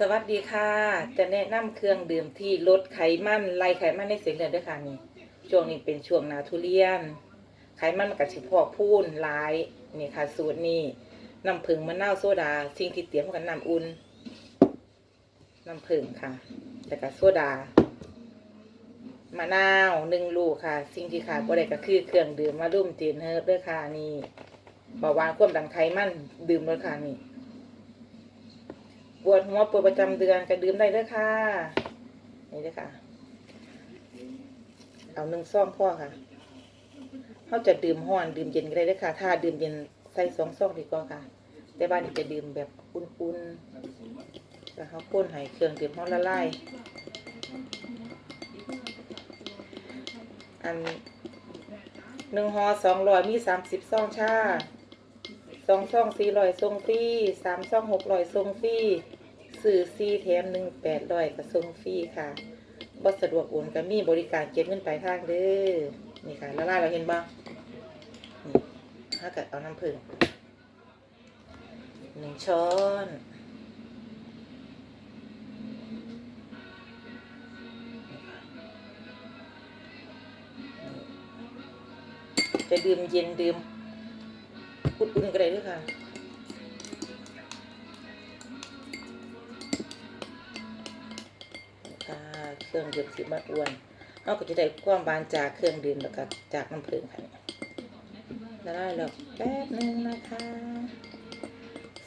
สวัสดีค่ะ จะแนะนำเครื่องดื่มที่ลดไขมันไล่ไขมันในเส้นเลือดด้วยค่ะนี่ช่วงนี้เป็นช่วงหนาทุเรียน ไขมันมันกับสิพอกพูนหลายนี่ค่ะ สูตรนี้น้ำผึ้งมะนาวโซดา สิ่งที่เตรียมกันน้ำอุ่นน้ำผึ้งค่ะแล้วก็โซดามะนาวหนึ่งลูกค่ะ สิ่งที่ขาดบ่ได้ก็คือเครื่องดื่มมารุ่มเจนเฮิร์บด้วยค่ะนี่เบาหวานความดันไขมันดื่มด้วยค่ะนี่ ปวดหัวปวดประจำเดือนก็ดื่มได้เด้อค่ะ นี่เด้อค่ะ เอาหนึ่งซ่อมพ่อค่ะเขาจะดื่มห้อนดื่มเย็นก็ได้เด้อค่ะ ถ้าดื่มเย็นใส่สองซองดีกว่าค่ะ แต่บ้านนี้จะดื่มแบบอุ่นๆแล้วเขาพ่นให้เครื่องดื่มเขาละลายอันหนึ่งห่อสองร้อยมีสามสิบซองชาสองซองสี่ร้อยทรงฟรีสามซองหกร้อยทรงฟรี สื่อซีแถมหนึ่งแปดร้อยกับทรงฟรีค่ะบ่สะดวกโอนก็มีบริการเก็บเงินปลายทางเด้อนี่ค่ะละลายเราเห็นบ้างนี่ถ้าเกิดเอาน้ำผึ้งหนึ่งช้อนจะดื่มเย็นดื่มอุ่นๆก็ได้ด้วยค่ะ เครื่องดื่มที่มันอ้วนเราก็จะได้ความบานจากเครื่องดื่มแล้วก็จากน้ำผึ้งค่ะล้วได้แล้วแป๊บนึงนะคะ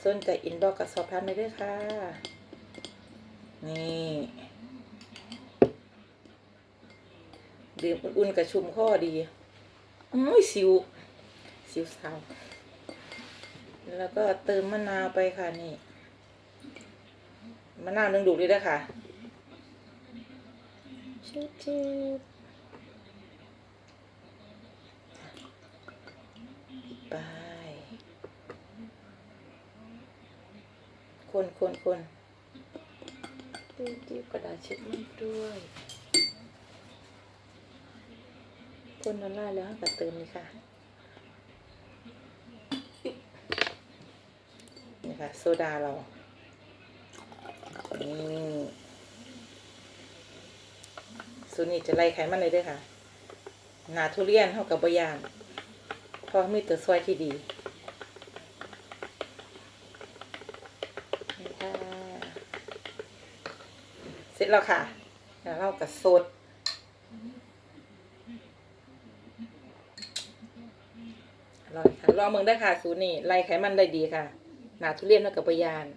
สนใจอินบ็อกกับสอบถามได้ด้วยค่ะ นี่ ดื่มอุ่นๆกับชุมข้อดีอุ้ยสิว สิวสาว แล้วก็เติมมะนาวไปค่ะนี่ มะนาวหนึ่งดูกเลยด้วยค่ะ ชิบชิบไปคนคนคนดูดีกระดาษเช็ดมันด้วย คนละลายแล้วก็เติมนี่ค่ะ นี่ค่ะ โซดาเรา นี่ สูตรนี้จะไล่ไขมันเลยด้วยค่ะ หนาทุเรียนเท่ากับบะยานเพราะมีตัวซอยที่ดีนี่ค่ะเสร็จแล้วค่ะแล้วเรากับสดอร่อยค่ะลองเมืองได้ค่ะ สูตรนี้ไล่ไขมันได้ดีค่ะ หนาทุเรียนเท่ากับบะยาน